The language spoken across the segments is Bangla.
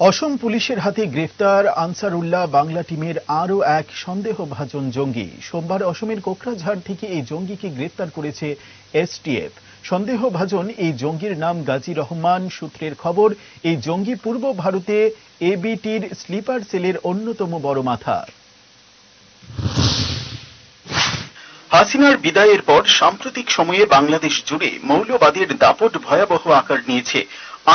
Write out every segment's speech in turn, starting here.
অসম পুলিশের হাতে গ্রেফতার আনসারুল্লাহ বাংলা টিমের আরও এক সন্দেহভাজন জঙ্গি। সোমবার অসমের কোকরাঝাড় থেকে এই জঙ্গিকে গ্রেফতার করেছে এসটিএফ। সন্দেহভাজন এই জঙ্গির নাম গাজী রহমান সূত্রের খবর, এই জঙ্গি পূর্ব ভারতে এবিটির স্লিপার সেলের অন্যতম বড় মাথা। হাসিনার বিদায়ের পর সাম্প্রতিক সময়ে বাংলাদেশ জুড়ে মৌলবাদের দাপট ভয়াবহ আকার নিয়েছে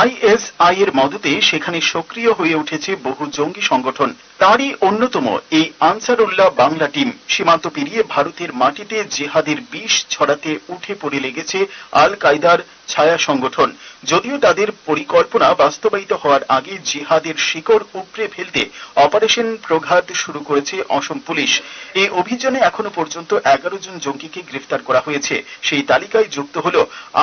আইএসআই এর মদতে সেখানে সক্রিয় হয়ে উঠেছে বহু জঙ্গি সংগঠন। তারই অন্যতম এই আনসারুল্লাহ বাংলা টিম। সীমান্ত পেরিয়ে ভারতের মাটিতে জেহাদের বিষ ছড়াতে উঠে পড়ে লেগেছে আল কায়দার ছায়া সংগঠন। যদিও তাদের পরিকল্পনা বাস্তবায়িত হওয়ার আগে জিহাদের শিকড় উপড়ে ফেলতে অপারেশন প্রঘাত শুরু করেছে অসম পুলিশ। এই অভিযানে এখনও পর্যন্ত এগারো জন জঙ্গিকে গ্রেফতার করা হয়েছে। সেই তালিকায় যুক্ত হল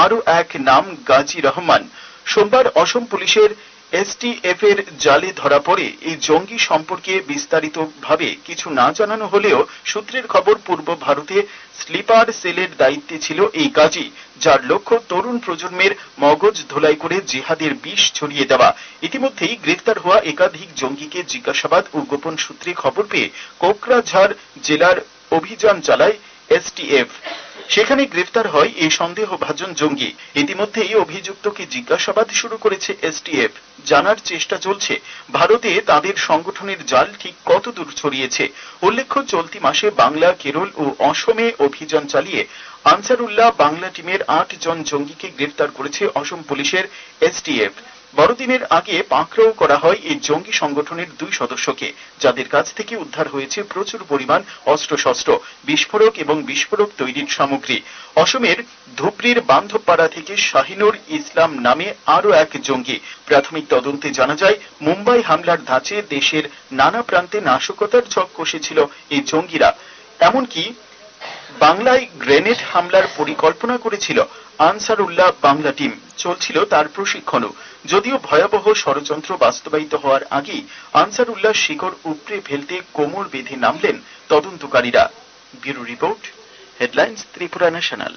আরও এক নাম গাজী রহমান। সোমবার অসম পুলিশের এসটিএফ এর জালে ধরা পড়ে এই জঙ্গি সম্পর্কে বিস্তারিত ভাবে কিছু না জানানো হলেও সূত্রের খবর, পূর্ব ভারতে স্লিপার সেলের দায়িত্বে ছিল এই কাজী যার লক্ষ্য তরুণ প্রজন্মের মগজ ধোলাই করে জিহাদের বিষ ছড়িয়ে দেওয়া। ইতিমধ্যেই গ্রেফতার হওয়া একাধিক জঙ্গিকে জিজ্ঞাসাবাদ ও গোপন সূত্রে খবর পেয়ে কোকরাঝাড় জেলার অভিযান চালায় এসটিএফ। সেখানে গ্রেফতার হয় এই সন্দেহভাজন জঙ্গি। ইতিমধ্যেই অভিযুক্তকে জিজ্ঞাসাবাদ শুরু করেছে এসটিএফ। জানার চেষ্টা চলছে, ভারতে তাদের সংগঠনের জাল ঠিক কত দূর ছড়িয়েছে? উল্লেখ্য, চলতি মাসে বাংলা, কেরল ও অসমে অভিযান চালিয়ে আনসারুল্লাহ বাংলা টিমের আট জন জঙ্গিকে গ্রেফতার করেছে অসম পুলিশের এসটিএফ। বড়দিনের আগে পাকড়াও করা হয় এই জঙ্গি সংগঠনের দুই সদস্যকে, যাদের কাছ থেকে উদ্ধার হয়েছে প্রচুর পরিমাণ অস্ত্রশস্ত্র, বিস্ফোরক এবং বিস্ফোরক তৈরির সামগ্রী। অসমের ধুবড়ির বান্ধবপাড়া থেকে শাহিনুর ইসলাম নামে আরও এক জঙ্গি। প্রাথমিক তদন্তে জানা যায়, মুম্বাই হামলার ধাঁচে দেশের নানা প্রান্তে নাশকতার ছক কষেছিল এই জঙ্গিরা। এমনকি বাংলায় গ্রেনেড হামলার পরিকল্পনা করেছিল আনসারুল্লাহ বাংলা টিম। চলছিল তার প্রশিক্ষণও। যদিও ভয়াবহ ষড়যন্ত্র বাস্তবায়িত হওয়ার আগেই আনসারুল্লাহ শিকড় উপড়ে ফেলতে কোমর বেঁধে নামলেন তদন্তকারীরা। Bureau report, headlines, Tripura national.